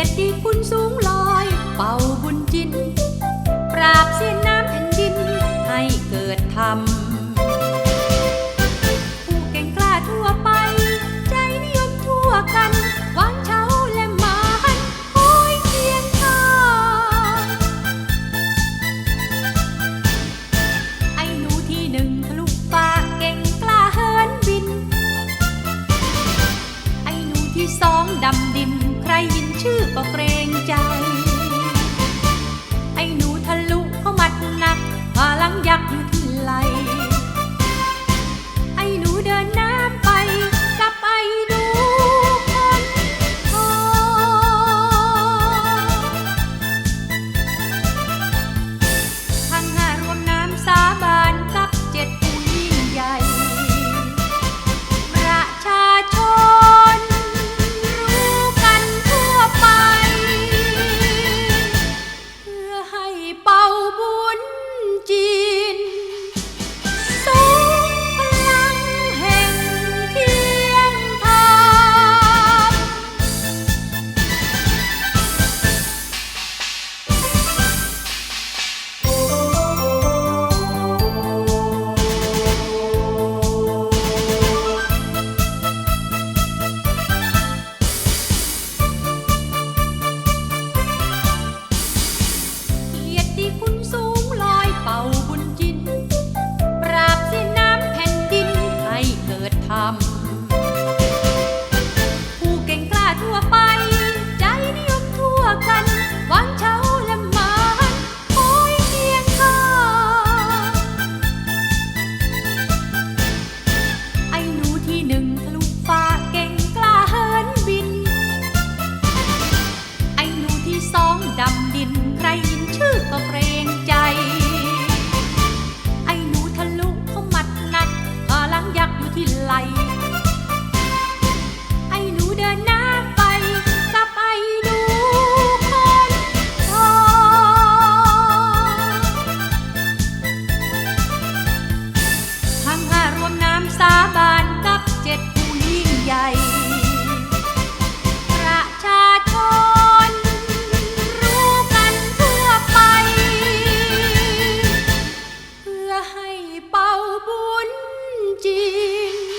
ยรติคุณสูงลอยเป่า Bao. าบานกับเจ็ดผู้ยิ่งใหญ่ ประชาชน รู้กันทั่วไป เพื่อให้เป่าบุญจีน